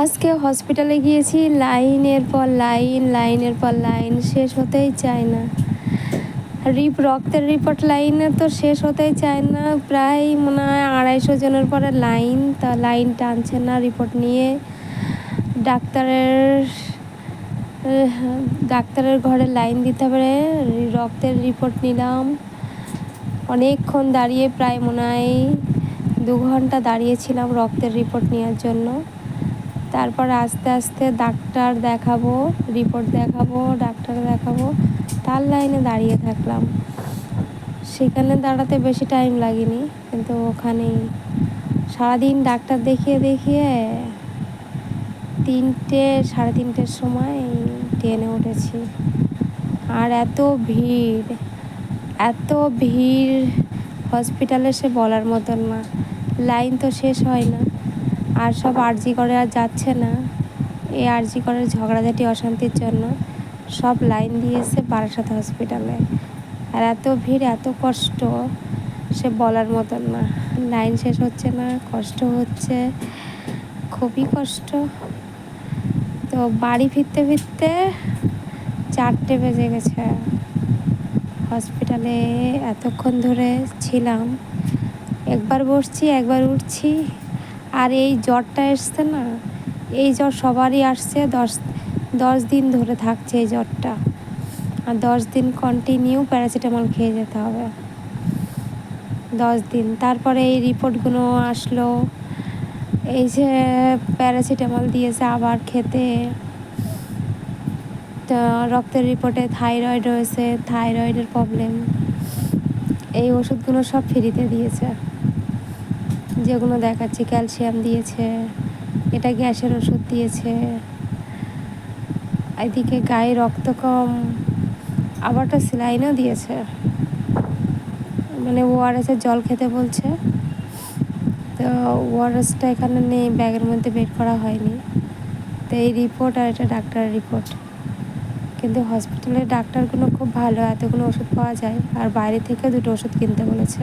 আজকে হসপিটালে গিয়েছি, লাইনের পর লাইন, লাইনের পর লাইন, শেষ হতেই চায় না। রিপ, রক্তের রিপোর্ট লাইনে তো শেষ হতেই চায় না, প্রায় মনে হয় আড়াইশো জনের পরে লাইন, তা লাইন টানছে না রিপোর্ট নিয়ে। ডাক্তারের ডাক্তারের ঘরে লাইন দিতে পারে রক্তের রিপোর্ট নিলাম। অনেকক্ষণ দাঁড়িয়ে প্রায় মনে হয় দু ঘণ্টা দাঁড়িয়েছিলাম রক্তের রিপোর্ট নেওয়ার জন্য। তারপর আস্তে আস্তে ডাক্তার দেখাবো রিপোর্ট দেখাবো, ডাক্তার দেখাবো। তার লাইনে দাঁড়িয়ে থাকলাম। সেখানে দাঁড়াতে বেশি টাইম লাগেনি, কিন্তু ওখানেই সারাদিন ডাক্তার দেখিয়ে দেখিয়ে তিনটে, সাড়ে তিনটের সময় ট্রেনে উঠেছি। আর এত ভিড় এত ভিড়। হসপিটালে সে বলার মতন না। লাইন তো শেষ হয় না। আর সব আরজি করে আর যাচ্ছে না। এই আরজি করে ঝগড়াঝাটি, অশান্তির জন্য সব লাইন দিয়েছে বারাসাত হসপিটালে। আর এত ভিড়, এত কষ্ট, সে বলার মতন না। লাইন শেষ হচ্ছে না, কষ্ট হচ্ছে, খুবই কষ্ট। তো বাড়ি ফিরতে ফিরতে চারটে বেজে গেছে। হসপিটালে এতক্ষণ ধরে ছিলাম। একবার বসছি, একবার উঠছি আর এই জ্বরটা এসছে না, এই জ্বর সবারই আসছে, দশ দশ দিন ধরে থাকছে এই জ্বরটা। আর দশ দিন কন্টিনিউ প্যারাসিটামল খেয়ে যেতে হবে। দশ দিন। তারপরে এই রিপোর্টগুলো আসলো, এই যে প্যারাসিটামল দিয়েছে আবার খেতে। রক্তের রিপোর্টে থাইরয়েড রয়েছে, থাইরয়েডের প্রবলেম এই ওষুধগুলো সব ফ্রিতে দিয়েছে। যেগুলো দেখাচ্ছি, ক্যালসিয়াম দিয়েছে, এটা গ্যাসের ওষুধ দিয়েছে, এদিকে গায়ে রক্ত কম আবারটা সেলাইনও দিয়েছে। মানে ওআরএসের জল খেতে বলছে। তো ওআরএসটা এখানে নেই, ব্যাগের মধ্যে বের করা হয়নি। তো এই রিপোর্ট আর এটা ডাক্তারের রিপোর্ট কিন্তু হসপিটালের ডাক্তারগুলো খুব ভালো, এতগুলো ওষুধ পাওয়া যায়। আর বাইরে থেকে দুটো ওষুধ কিনতে বলেছে।